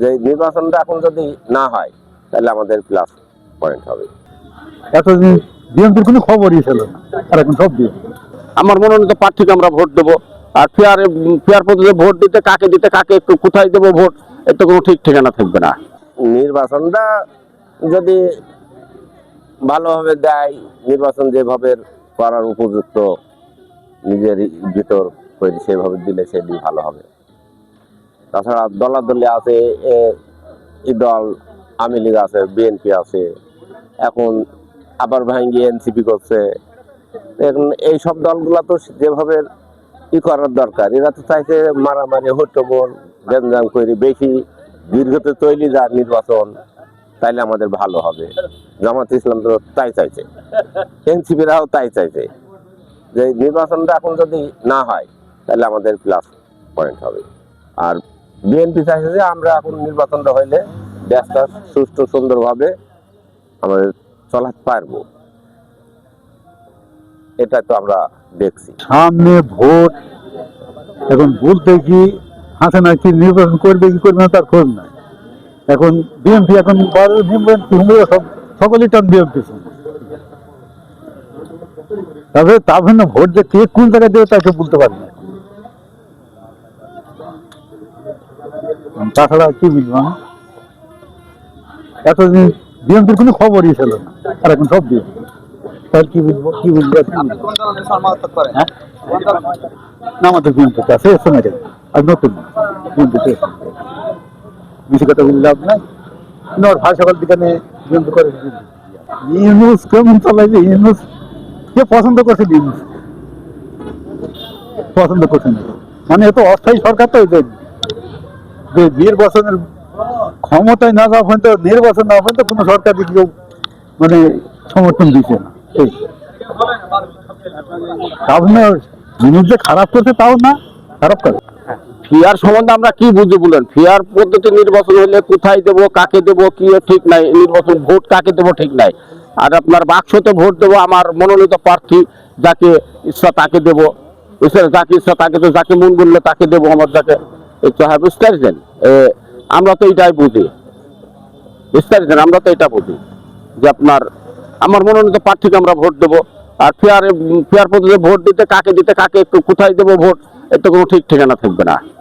যে নির্বাচনটা এখন যদি না হয় তাহলে আমাদের প্লাস পয়েন্ট হবে। এতদিন বিএনপির কোনো খবরই ছিল আর এখন সব বিএনপি। আমার মনোনীত প্রার্থীকে আমরা ভোট দেবো। আর ফেয়ার ফেয়ার পদ্ধতিতে ভোট দিতে কাকে দিতে কাকে একটু কোথায় দেবো ভোট এতে কোনো ঠিক ঠিকানা থাকবে না। নির্বাচনটা যদি ভালোভাবে দেয় নির্বাচন যেভাবে করার উপযুক্ত নিজের ভিতর তৈরি সেভাবে দিলে সেদিন ভালো হবে। তাছাড়া দলাদলি আছে দল, আওয়ামী লীগ আছে বিএনপি আছে, এখন আবার ভাঙ্গি এনসিপি করছে। এখন এই সব দলগুলা তো যেভাবে ই করার দরকার, এরা তো চাইছে মারামারি, হট্টগোল, গ্যাঞ্জাম করে বেশি দীর্ঘতে তৈরি যা নির্বাচন, তাইলে আমাদের ভালো হবে। জামাত ইসলাম তো তাই চাইছে। এনসিপিরাও তাই চাইছে। যে নির্বাচনটা এখন যদি না হয় তাহলে আমাদের প্লাস পয়েন্ট হবে। আর বিএনপি চাইছে যে আমরা এখন নির্বাচনটা হইলে দেশটা সুষ্ঠু, সুন্দরভাবে আমাদের চলাতে পারব। এটা তো আমরা দেখছি। সামনে ভোট, এখন বলতে কি হাসানা কি নির্বাচন করবে, কি করবে না তার খোঁজ নাই। এখন বিএনপি এখন সব, সকলেই টান বিএনপি তবে তার জন্য ভোট যে কে কোন জায়গায় দেবে তাকে বলতে পারি না। তাছাড়া কি বুঝব আমি? এতদিন বিএনপির কোনো খবরই ছিল না আর এখন সব বিএনপি। তার কি বুঝব কি বুঝব? হ্যাঁ? না আমাদের বিএনপি আছে না আর নতুন বিএনপি বেশি কথা বলে লাভ নাই। নর ভাই সকাল দিকে বিএনপি করে ইউনুস কেমন চালাইছে ইউনুস? কে পছন্দ করছে ইউনুস? পছন্দ করছে না। মানে এত অস্থায়ী সরকার তো নির্বাচনের ক্ষমতায় না যাওয়া পর্যন্ত, নির্বাচন না পর্যন্ত কোনো সরকার কেউ মানে সমর্থন দিচ্ছে না। এই তাহলে জিনিস যে খারাপ করছে তাও না, খারাপ করে। ফিয়ার সম্বন্ধে আমরা কি বুঝি বলেন? ফিয়ার পদ্ধতি নির্বাচন হলে কোথায় দেবো, কাকে দেবো, কি ঠিক নাই, নির্বাচন ভোট কাকে দেবো ঠিক নাই। আর আপনার বাক্সতে ভোট দেবো আমার মনোনীত প্রার্থী, যাকে ইচ্ছা তাকে দেবো। ইচ্ছা যাকে ইচ্ছা তাকে তো যাকে মন তাকে দেবো আমার যাকে হ্যাঁ বুঝতে আমরা তো এটাই বুঝি। বুঝতে আমরা তো এটা বুঝি যে আপনার, আমার মনোনীত প্রার্থীকে আমরা ভোট দেবো। আর ফেয়ার ফেয়ার পদ্ধতিতে ভোট দিতে কাকে দিতে, কাকে কোথায় দেবো ভোট, এতে কোনো ঠিক ঠিকানা থাকবে না।